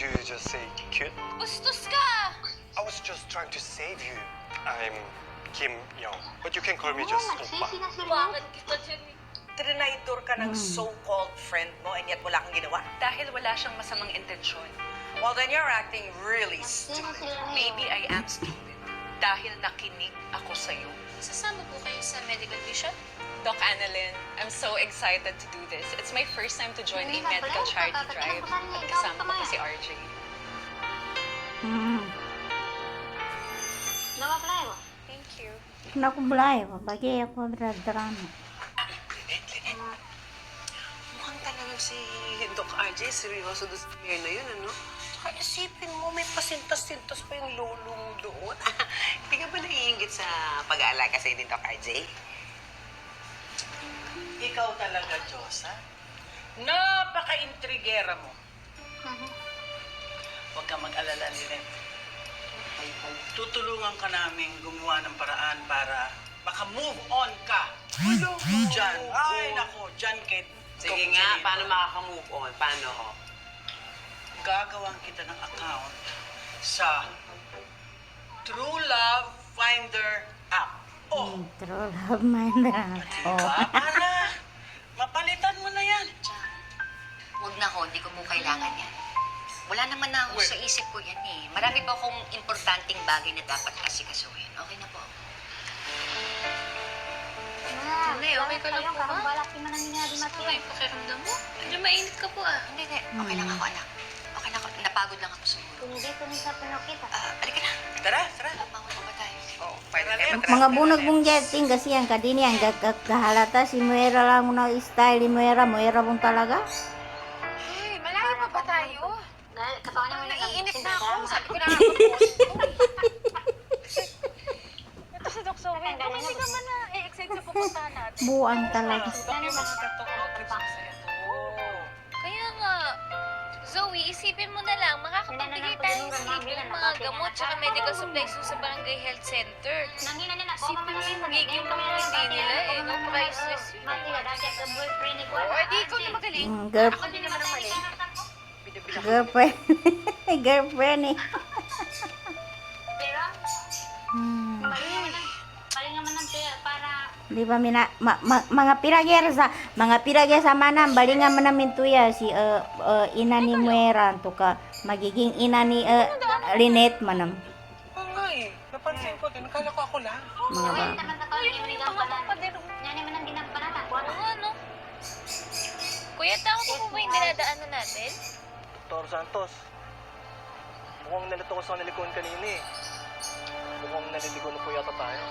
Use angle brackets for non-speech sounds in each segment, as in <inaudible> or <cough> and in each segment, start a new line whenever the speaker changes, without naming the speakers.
you just say cute?
Bastos ka!
I was just trying to save you. I'm Kim Young, but you can call me just Oppa.
Bakit kita dyan?
Trinidor ka ng so-called friend mo and yet wala kang ginawa.
Dahil wala siyang masamang intensyon.
Well, then you're acting really stupid.
Maybe I am stupid. Dahil nakinig ako sa'yo.
Sasama po kayo sa medical vision?
Doc Annalyn, I'm so excited to do this. It's my first time to join a medical charity drive. At kasama ko pa si RJ.
Hmm.
Thank you.
Nakubulay ko. Bagi ako drama.
Mukhang talagang si Doc RJ, seryoso doon sa mayor na yun, ano? Tsaka isipin mo, may pasintas-sintas pa yung lulong doon. <laughs> Hindi ka ba naiingit sa pag-aalaga sa'yo ni Doc RJ?
Ikaw talaga, Diyosa. Napaka-intrigera mo. Huwag kang mag-alala, Linet. Tutulungan ka namin gumawa ng paraan para maka-move on ka. Diyan. Ay, nako. Diyan, Kate.
Sige nga, paano makaka-move on? Paano, oh?
Gagawan kita ng account sa True Love Finder app. Oh,
True love man na. Oh.
mapalitan mo na yan.
Huwag na ho, hindi ko po kailangan yan. Wala naman na ako sa isip ko yan eh. Marami pa akong importanteng bagay na dapat asikasuhin. Okay na po.
Nay, okay ka lang po ba? Ano yung pakiramdam mo? Medyo mainit ka po ah.
Hindi, hindi. Okay lang ako, anak. Okay lang ako. Napagod lang ako siguro. Ah, alika na.
Tara, tara.
Ba
Mga bunag mong jetting kasi yan kadini yan kahalata si Muera lang na style ni Muera Muera mong talaga
Hey, malayo pa ba tayo? Naiinit na ako. Sabi ko na nga <laughs> Ito si Doc Zoe. Baka hindi ka man na i-excite sa pupuntahan natin.
buang talaga
yung mga gatong
Zoe, isipin mo na lang, makakapagbigay tayo ng libreng mga gamot tsaka medical supplies sa barangay health center. Isipin mo yung magiging mga hindi nila eh, no? Priceless yun. O, di ikaw na magaling.
Mm, girl,
Ako din naman ang mali.
girlfriend <laughs> girlfriend eh hmm. Di ba mina ma, ma, mga piragyer sa mga piragyer sa manam balingan man namin tuya si uh, uh, ina ni Muera to ka magiging ina ni uh, Lynette manam
Oo nga eh. Napansin ko din. Akala ko ako lang.
mga ba?
Kuya, tao ko po ba yung dinadaanan natin?
Dr. Santos, mukhang nalito ko sa nalikuan kanina eh. Mukhang naliligo na po yata tayo.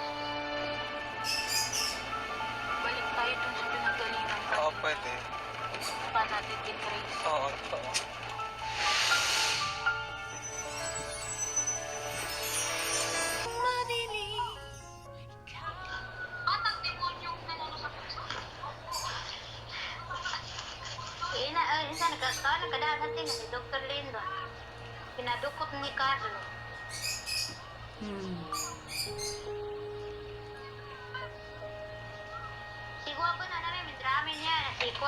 Pwede.
Pa natin din, Grace.
Oo, totoo.
Ina, uh, isa nagkakaroon, nagkadagan din si Dr. Lindo. Pinadukot ni Carlo.
hmm.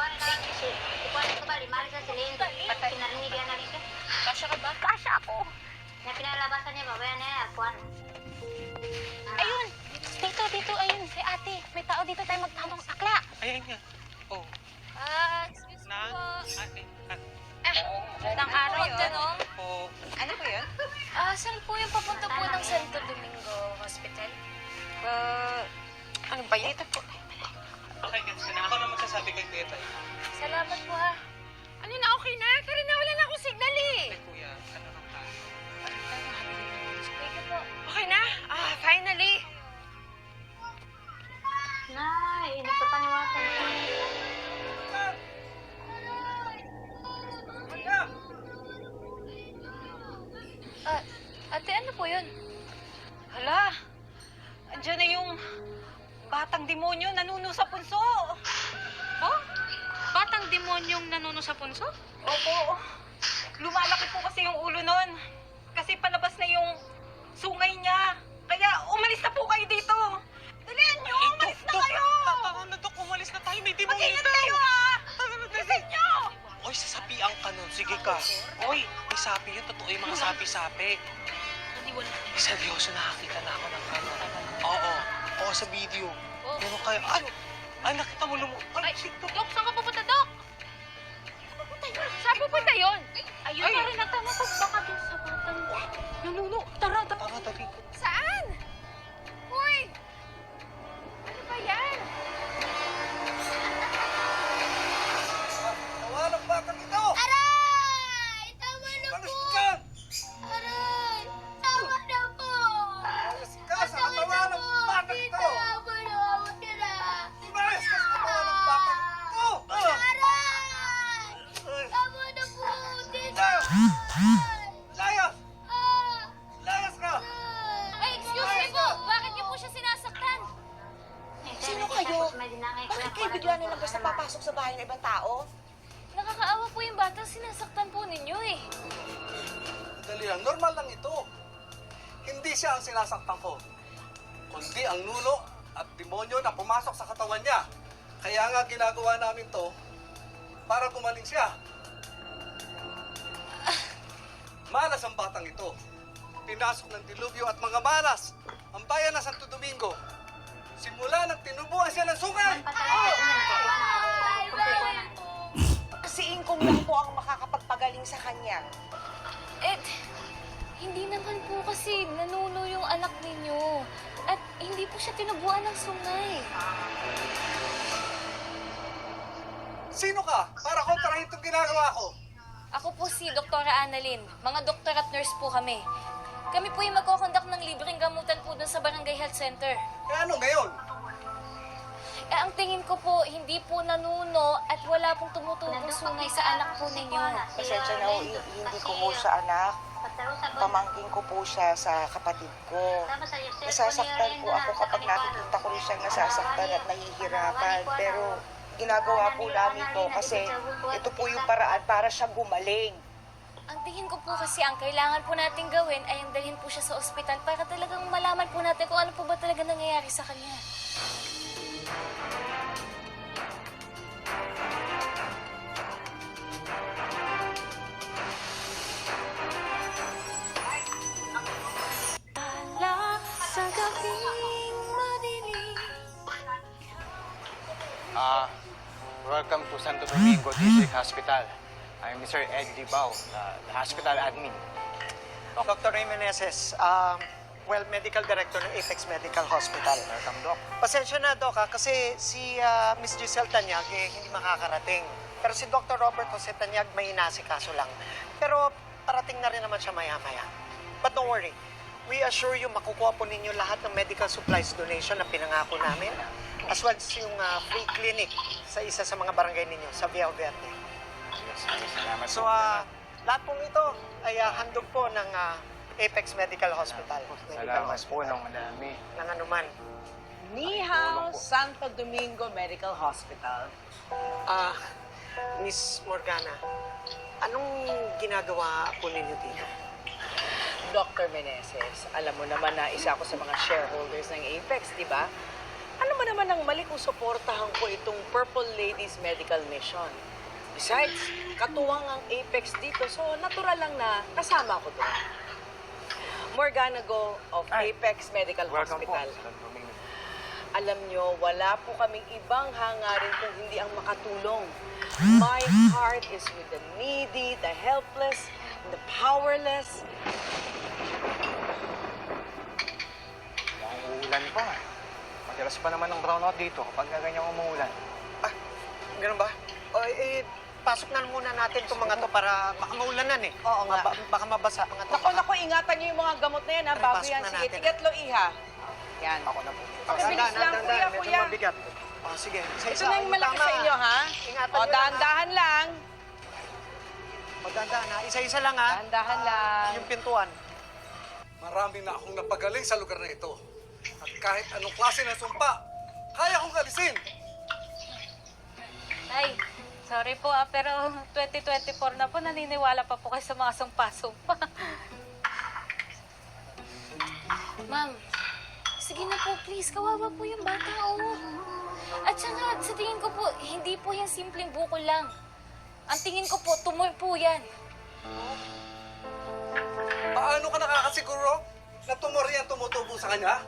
Si, si Juan ko ba, limari sa si Lindo. Pinarinig yan na rin siya.
Kasya ka ba? Kasya ako.
Na pinalabasan niya, babaya na yan, Juan.
Ayun! Dito, dito, ayun. Si ate. May tao dito tayo magtanong akla.
Ayan nga. Oh.
Ah, excuse me po.
Ate. Ate.
Eh, ng araw yun.
Po.
Ano po yun?
Ah, saan po yung papunta po ng Santo Domingo Hospital?
Uh, ano ba yun? Ito
magsasabi kay Teta.
Salamat po ah. Ano na, okay na? Kaya na wala na akong signal eh.
Ay, kuya. Ano nang tayo?
You po. Okay na? Ah, finally.
Nay, nagpapaniwatan niya.
Ah, ate, ano po yun?
Hala! Andiyan na yung batang demonyo nanuno sa punso.
Demonyong nanuno sa punso?
Opo. Lumalaki po kasi yung ulo nun. Kasi palabas na yung sungay niya. Kaya umalis na po kayo dito. Dalihan nyo! Umalis na kayo!
Tama na, Dok. Umalis na tayo. May demonyo
Mag-ingat
daw.
kayo ha! Bilisan nyo!
Oy,
Hoy, sasapian ka nun. Sige ka. Hoy, may sapi yun. Totoo yung mga sapi-sapi. Eh, seryoso, nakakita na ako ng ano. Oo. Oo, sa video. Pero kayo, ay, ay, nakita mo lumu... Ay, shit,
Dok, saan ka pupunta, Dok? Pupunta yun? Ayun
Ay!
na rin ang tama ko. Baka dun sa batang nanuno. Tara, tara.
Tara, dali.
Ng dilubyo at mga malas ang bayan ng Santo Domingo. Simula nang tinubuan siya ng sungay!
Si Ingkong lang po ang makakapagpagaling sa kanya.
Eh, hindi naman po kasi nanuno yung anak ninyo. At hindi po siya tinubuan ng sungay.
Sino ka? Para kontrahin itong ginagawa ko.
Ako po si Doktora Annalyn. Mga doktor at nurse po kami. Kami po yung magkoconduct ng libreng gamutan po dun sa Barangay Health Center.
Eh ano ngayon?
Eh, ang tingin ko po, hindi po nanuno at wala pong tumutubong sungay sa anak po ninyo.
Pasensya na ho, hindi ko po siya anak. Pamangking ko po siya sa kapatid ko. Nasasaktan po ako kapag nakikita ko rin siyang nasasaktan at nahihirapan. Pero ginagawa po namin to kasi ito po yung paraan para siya gumaling.
Ang tingin ko po kasi ang kailangan po natin gawin ay ang dalhin po siya sa ospital para talagang malaman po natin kung ano po ba talaga nangyayari sa kanya. Sa gabing madilim
Ah, welcome to Santo Domingo District Hospital. I'm Mr. Ed Dibao, the, the hospital admin.
Dr. Ray Meneses, um, well, medical director ng Apex Medical Hospital.
Welcome, Doc.
Pasensya na, Doc, ha, kasi si ah, Miss Giselle Tanyag eh, hindi makakarating. Pero si Dr. Robert Jose Tanyag may inasikaso lang. Pero parating na rin naman siya maya-maya. But don't worry, we assure you makukuha po ninyo lahat ng medical supplies donation na pinangako namin as well as yung ah, free clinic sa isa sa mga barangay ninyo sa Via Verde.
Yes, yes, salamat
So, ah, lahat pong ito ay ah, handog po ng ah, Apex Medical Hospital. Medical
Salamat po
Hospital.
ng madami.
Ng anuman.
Ni Hao Santo Domingo Medical Hospital.
Ah, Miss Morgana, anong ginagawa po ninyo dito?
Dr. Meneses, alam mo naman na isa ako sa mga shareholders ng Apex, di ba? Alam mo naman ang mali kung suportahan ko itong Purple Ladies Medical Mission. Besides, katuwang ang Apex dito, so natural lang na kasama ko doon. Morgana Go of
Ay.
Apex Medical
Welcome.
Hospital. Alam nyo, wala po kaming ibang hangarin kung hindi ang makatulong. My heart is with the needy, the helpless, the powerless.
Mukhang uulan pa. Madalas pa naman ng brownout dito kapag ganyan umuulan.
Ah, ganun ba? O, eh, pasok na muna natin itong mga to para baka maulanan eh.
Oo nga.
Maba- baka mabasa mga to.
Naku, naku, ingatan nyo yung mga gamot na yan, ha,
Tara,
bago
pasok
yan.
na
Sige,
natin.
tigatlo, iha. Yan.
Ako na po.
Okay, bilis lang, kuya,
medyo
kuya.
mabigat. Oh, sige.
Ito na yung malaki sa inyo, ha?
Ingatan
O,
nyo lang, ha?
dahan-dahan lang.
Maganda na. Isa-isa lang ha.
Dahan-dahan lang.
Yung pintuan.
Marami na akong napagaling sa lugar na ito. At kahit anong klase ng sumpa, kaya kong alisin.
Ay, sorry po ah, pero 2024 na po, naniniwala pa po kayo sa mga sumpa-sumpa. <laughs>
Ma'am, sige na po please. Kawawa po yung bata, oh. At saka, sa tingin ko po, hindi po yan simpleng bukol lang. Ang tingin ko po, tumor po yan.
Paano ka nakakasiguro na tumor yan tumutubo sa kanya?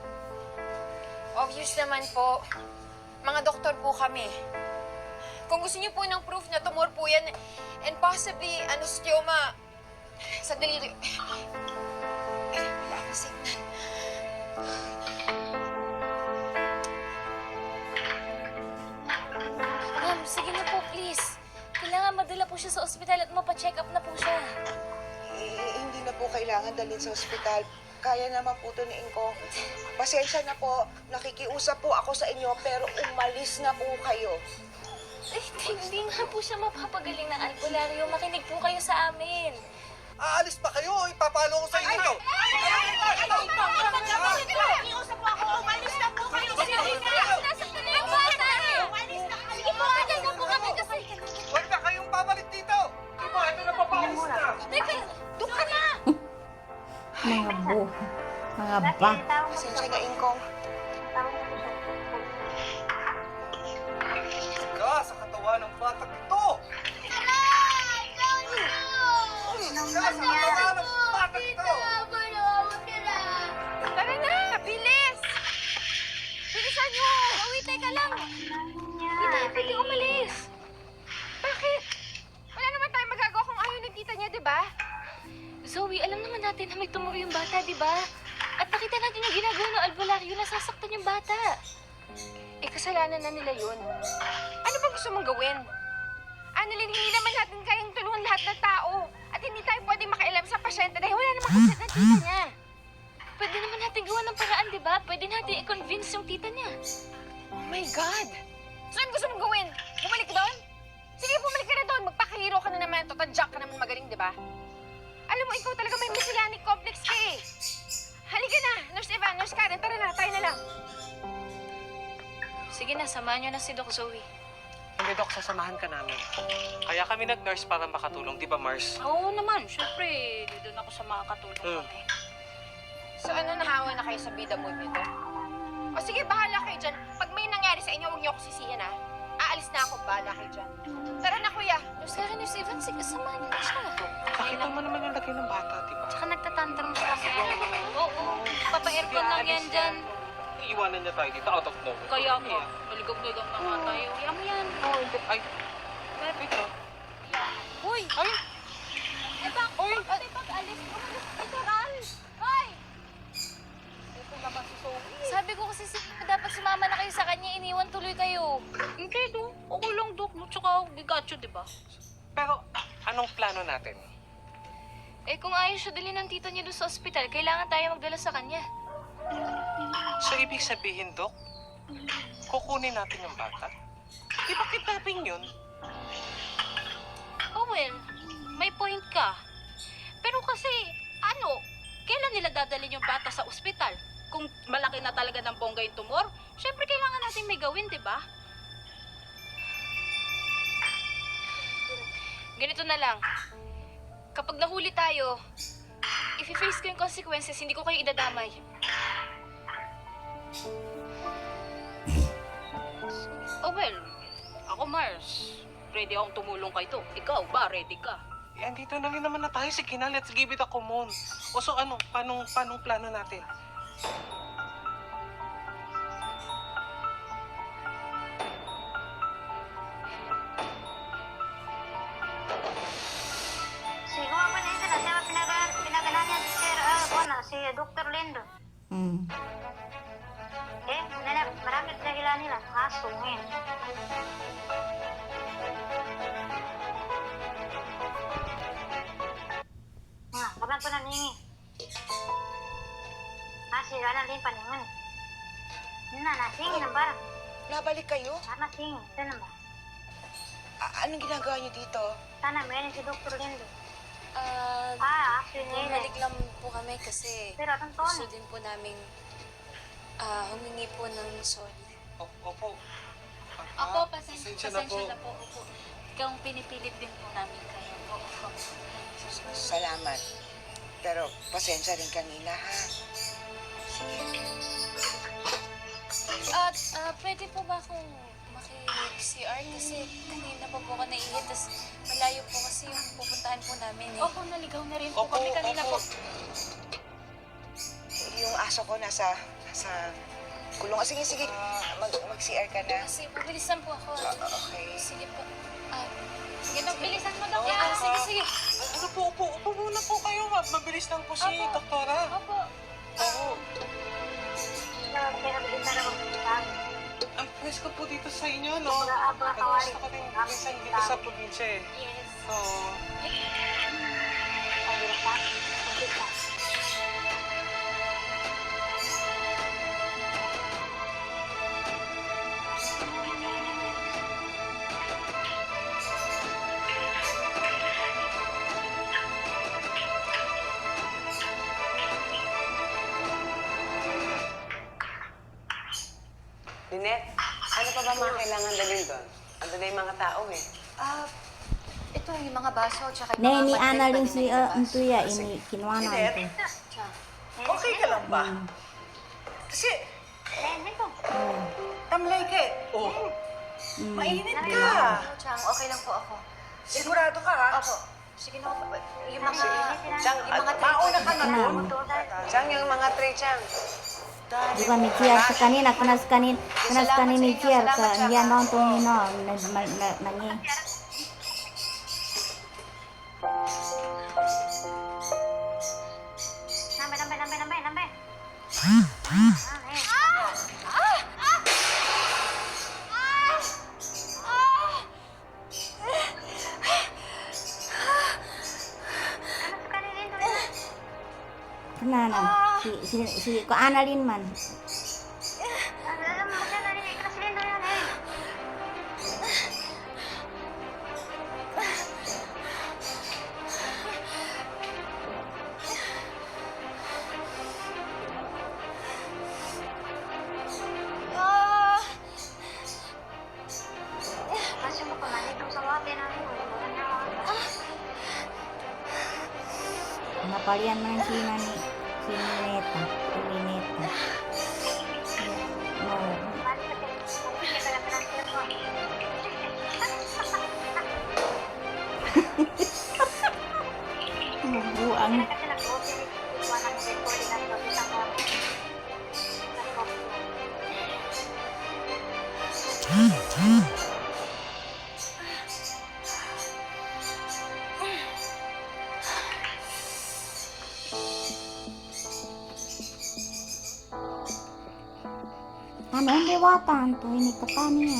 Obvious naman po. Mga doktor po kami. Kung gusto niyo po ng proof na tumor po yan, and possibly anostomia, sa daliri... Eh, wala akong signal.
Ma'am, sige na po, please. Kailangan madala po siya sa ospital at mapacheck up na po siya.
Eh, hindi na po kailangan dalhin sa ospital. Kaya naman po ito ni Inko. Pasensya na po. Nakikiusap po ako sa inyo, pero umalis na po kayo.
Eh, hindi nga po siya mapapagaling ng albularyo. Makinig po kayo sa amin.
Aalis ba kayo o ipapalo ko sa inyo?
Kasi...
Huwag na kayong babalik dito! Diba, ito na papaalis na!
Mga bu. Mga ba.
Pasensya na, Ingkong.
Kasalanan ng tita niya.
Pwede naman natin gawa ng paraan, di ba? Pwede natin i-convince yung tita niya.
Oh my God! So, ano gusto mong gawin? Bumalik ka doon? Sige, bumalik ka na doon. Magpakahiro ka na naman. Tatadyak ka naman magaling, di ba? Alam mo, ikaw talaga may messianic complex ka eh. Halika na, Nurse Evan, Nurse Karen, tara na, tayo na lang.
Sige na, samahan niyo na si Doc Zoe.
Hindi, Dok, sasamahan ka namin. Kaya kami nag-nurse para makatulong, di ba, Mars?
Oo naman, syempre, doon ako sa mga katulong
Hmm.
kami.
So ano, nahawa na kayo sa bida mood nito? O sige, bahala kayo dyan. Pag may nangyari sa inyo, huwag niyo ako sisihin ha. Aalis na ako, bahala kayo dyan. Tara na, kuya.
Nurse Karen, Nurse Evan, sige, samahan niyo na siya.
Nakita mo naman yung laki ng bata, di ba?
Tsaka nagtatantrum siya. Oo, papa-aircon lang yan dyan.
Iiwanan niya tayo dito out of nowhere.
Kaya nga, maligam-ligam na nga tayo. Yan mo yan.
Oo, hindi. Ay, wait lang.
Uy!
Ay,
Eh, bak? Uy! Ate, pag-alis mo. Ito, Ral! Hoy! Sabi ko kasi si dapat sumama na kayo sa kanya, iniwan tuloy kayo.
Hindi, do. Okay lang, Dok. Tsaka, bigatyo, di ba?
pero anong plano natin?
Eh kung ayaw siya dalhin ng tita niya doon sa ospital, kailangan tayo magdala sa kanya.
So, ibig sabihin, Dok, kukunin natin yung bata? Di ba kidnapping yun?
Oh well, may point ka. Pero kasi, ano, kailan nila dadalhin yung bata sa ospital? Kung malaki na talaga ng bongga yung tumor, syempre kailangan natin may gawin, di ba?
Ganito na lang. Kapag nahuli tayo, if-face ko yung consequences, hindi ko kayo idadamay.
Oh well, ako Mars, ready akong tumulong kay. Ikaw ba, ready ka?
Eh, andito na rin naman na tayo. Sige na, let's give it a common. O so ano, paano, paano plano natin?
Si Rana din paningan. Na, nasing na ba?
Nabalik kayo?
Sana sing, ito na ba?
A- anong ginagawa niyo dito?
Sana meron si Dr. Lindo.
Ah,
Ah, actually,
bumalik lang po kami kasi
Pero atong to,
gusto din po namin ah, humingi po ng sorry.
O, opo.
Opo,
Ah,
pasensya,
pasensya na
na po. Opo. Ikaw ang pinipilit din po namin kayo. Opo.
Salamat. Pero pasensya rin kanina, ha?
At ah, pwede po ba akong maki... CR kasi kanina pa po ako naihi. Tapos malayo po kasi yung pupuntahan po namin eh.
Opo, naligaw na rin po
Opo,
kami kanina
opo.
po.
Yung aso ko nasa, nasa kulong. Ah, sige, sige. Mag, mag-CR ka na.
Kasi mabilisan po ako.
Okay.
Sige po. Ah,
Sige, bilisan mo daw.
yeah, sige, sige.
Ano po, upo, upo muna po kayo. Ma- Mabilis lang po si doktora.
Opo.
Oo. Ang pwesto po dito sa inyo, no? Gusto ko rin minsan dito sa probinsya eh.
Yes.
Oo.
Sabi na
Ne ni ana rin
na
si uh,
ilabas.
Antuya ini kinuha na ito.
Okay ka lang ba? Kasi, tamlay ka eh. Oh,
Mm.
mainit ka.
Ano, Chang, okay lang po ako.
Sigurado ka ha?
Opo. Sige na po. Yung mga...
Chang,
Yung mga tray
mauna ka na
na
doon.
Ma'am.
Chang, yung mga tray, Chang.
Di ba may chair sa kanina kanas kanin kanas kanin ni chair ka yan noon to ni no na na nangi.
Nambe, nambe, nambe, nambe, nambe.
Kanana si si si ko analin man. Napalian man si
น้องได้ว่า
ตามตั
วในกระต้า
เนี่ย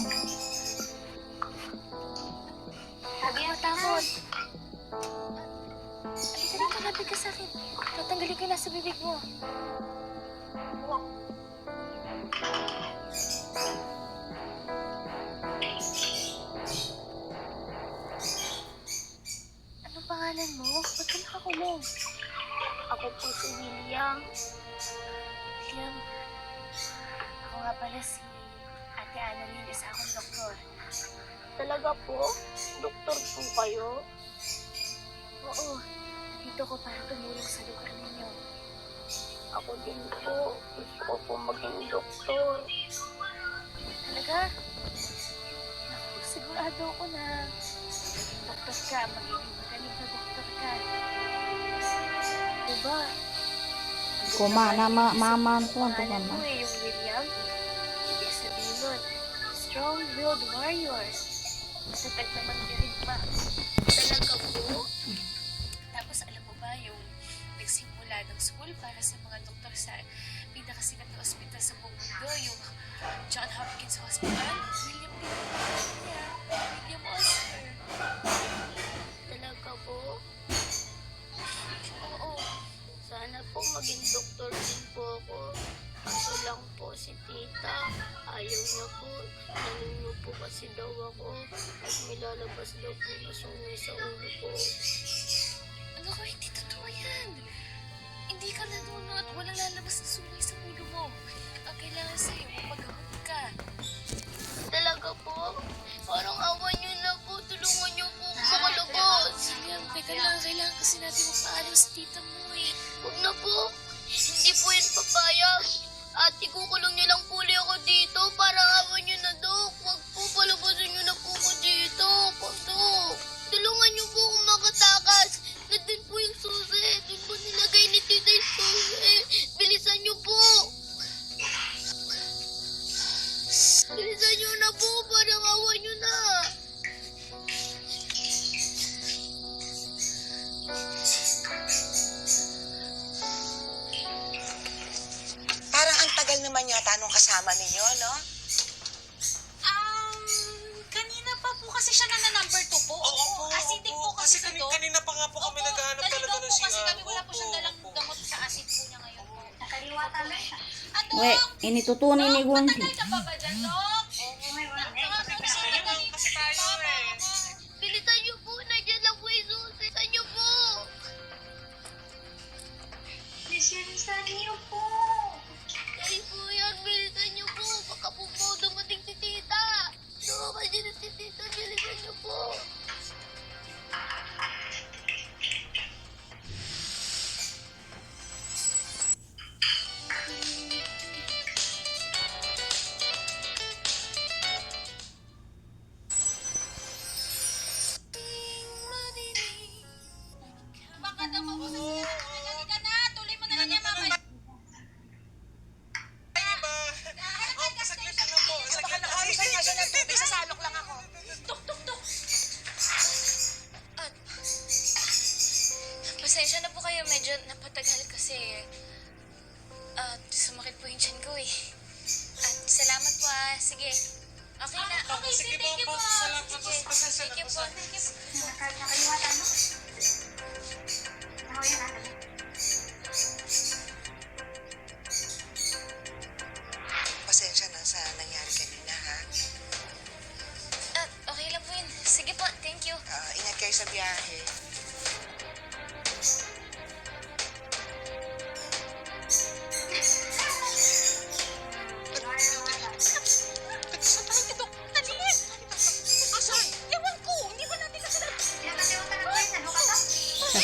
Gusto ko po maging doktor.
Talaga? Naku, sigurado ako na doktor ka, magiging magaling na doktor ka. Diba?
Kuma na ma mama to to
Pangalan
na.
mo eh, yung William. Hindi sabihin nun. Strong-willed warrior. Matatag naman dirigma. Talaga po? Tapos alam mo ba yung nagsimula ng school para sa mga doktor sa pinakasikat na ospital sa buong mundo, yung John Hopkins Hospital? William niya. William Oscar.
Talaga po?
Oo.
Sana po maging doktor din po ako. Kaso lang po si tita, ayaw niya po. Nanuno po kasi daw ako. At may daw po na sungay sa ulo ko.
Ano ko, hindi totoo yan. Hindi ka nanuno at walang lalabas na sungay sa ulo mo. Ang kailangan sa'yo, mapaghahod ka.
Talaga po? Parang awa niyo na po. Tulungan niyo po ako makalabas.
William, teka lang. Kailangan kasi natin magpaalam sa tita mo eh.
Huwag na po. Hindi po yan papayag. Ate, kukulong niyo lang po ulit ako dito. Parang awa niyo na, Dok.
tagal naman yata nung kasama ninyo, no?
Um, kanina pa po kasi siya na number 2 po. Oo, opo, acidic po kasi,
kasi
ito.
kanina pa nga po kami Opo, naghahanap talaga ng
po kasi kami. Wala po siyang dalang gamot sa acid po niya ngayon. po.
Nakaliwa talaga siya.
Ano?
Wait, initutunin ni Gunti.
Matagal ka pa ba dyan,
no?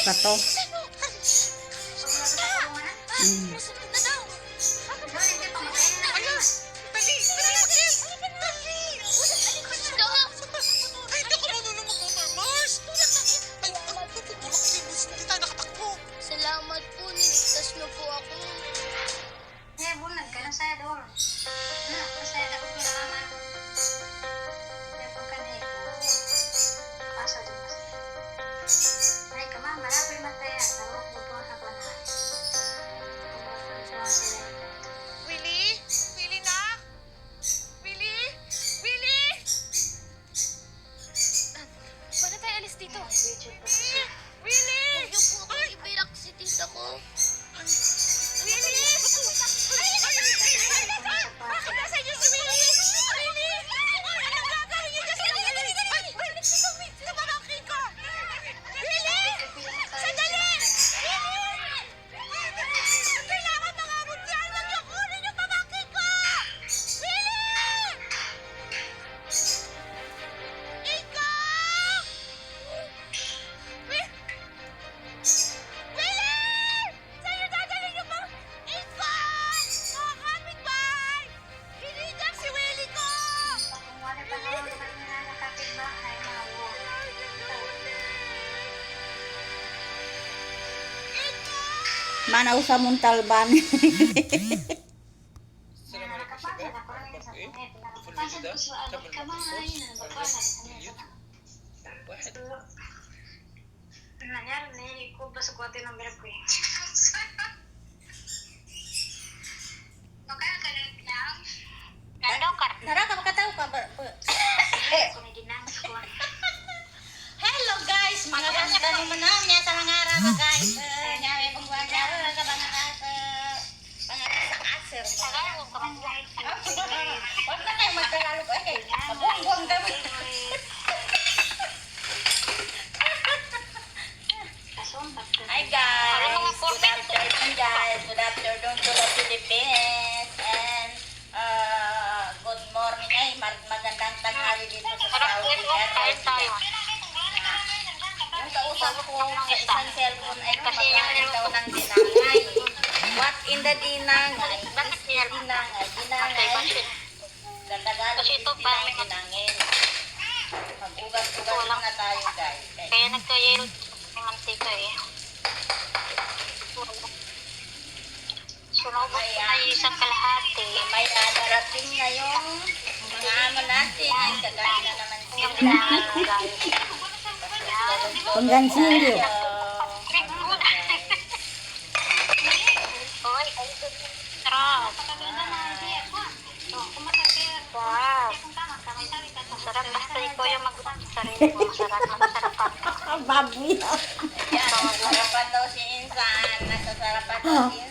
กระอตอืม mana usah Montalban. <laughs> Eh,
Hello guys, mga guys. Eh. Huwag Hi guys! Uh, good morning. Ay mag magandang tanghali dito kausap ko sa isang cellphone ay kapag daw ng dinangay. What in the dinangay? Bakit niya? Dinangay, dinangay. Okay, Datagalog is dinangay, dinangin.
Mag-ugas-ugas na tayo, guys.
Kaya nagkayero ng mantika eh. Sunod ko tayo isang kalahati.
May darating na yung mga amo natin. Kagaya na naman sila.
Panggansin yun. Mag-sarili mo. Masarap, masarap ka. <laughs>
Yan, nasasarapan daw si Insan. Nasasarapan daw si Insan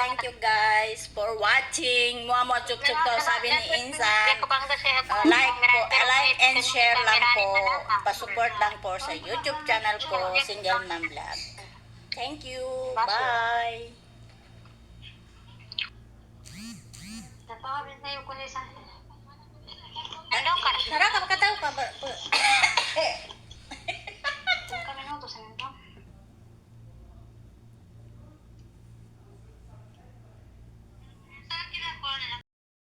thank you, guys
for watching. Mga mga chup-chup daw sabi ni Insan. Uh, like po, uh, like and share lang po. Pasupport lang po sa YouTube channel ko, Single Mom Vlog. Thank you. Bye.
Ano ka?
Tara ka, makataw ka.